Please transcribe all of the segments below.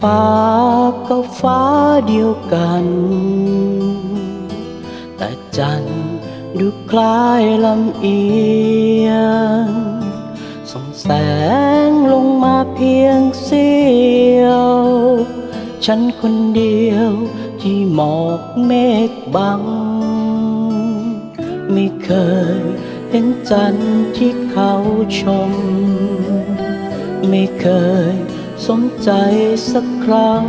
ฟ้าก็ฟ้าเดียวกัน แต่จันดูคล้ายลำเอียง ส่องแสงลงมาเพียงเสียว ฉันคนเดียวที่หมอกเมฆบัง ไม่เคยเห็นจันที่เขาชม ไม่เคย สนใจสักครั้ง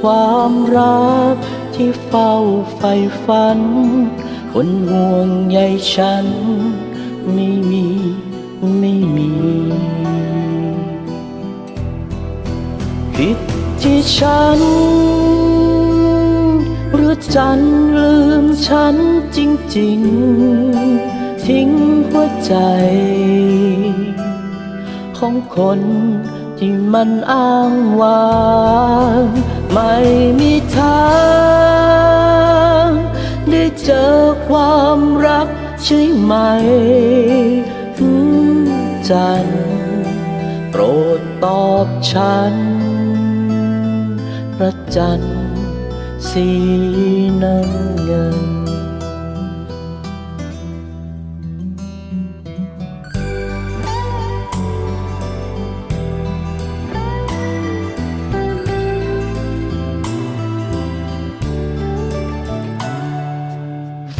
ความรักที่เฝ้าใฝ่ฝัน คนห่วงใยฉัน ไม่มีไม่มี ผิดที่ฉัน หรือจันลืมฉันจริง ๆ ทิ้งหัวใจ ของคนที่มันอ้างว้างไม่มีทาง ได้เจอความรักใช่ไหมอืมจันโปรดตอบฉัน พระจันทร์สีน้ำเงิน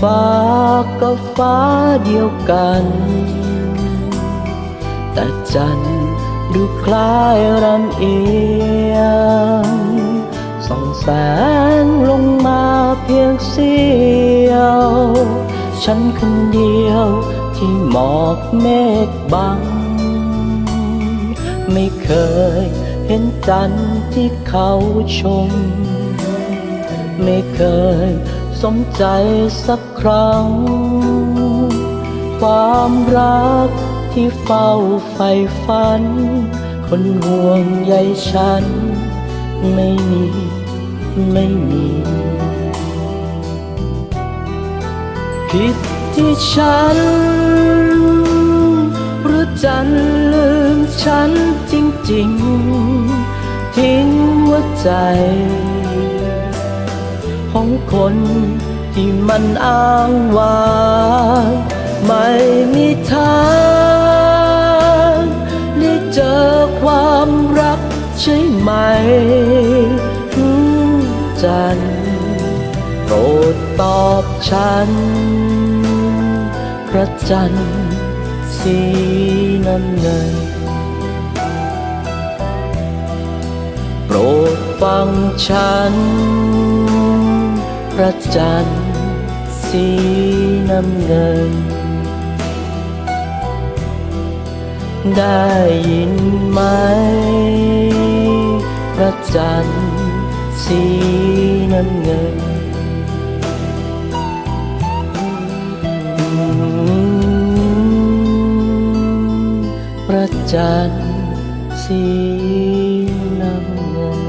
ฟ้าก็ฟ้าเดียวกัน แต่จันดูคล้ายรำเอียงส่องแสงลงมาเพียงเสียว ฉันคนเดียวที่หมอกเมฆบัง ไม่เคยเห็นจันที่เขาชม ไม่เคย สมใจสักครั้ง ความรักที่เฝ้าใฝ่ฝัน คนห่วงใยฉัน ไม่มี ไม่มีผิดที่ฉัน หรือจันลืมฉันจริง ๆ ทิ้งหัวใจ ของคนที่มันอ้างว้างไม่มีทางได้เจอความรักใช่ไหมอืมจันโปรดตอบฉัน พระจันทร์สีน้ำเงินโปรดฟังฉัน พระจันทร์สีน้ำเงิน ได้ยินไหม พระจันทร์สีน้ำเงินพระจันทร์สีน้ำเงิน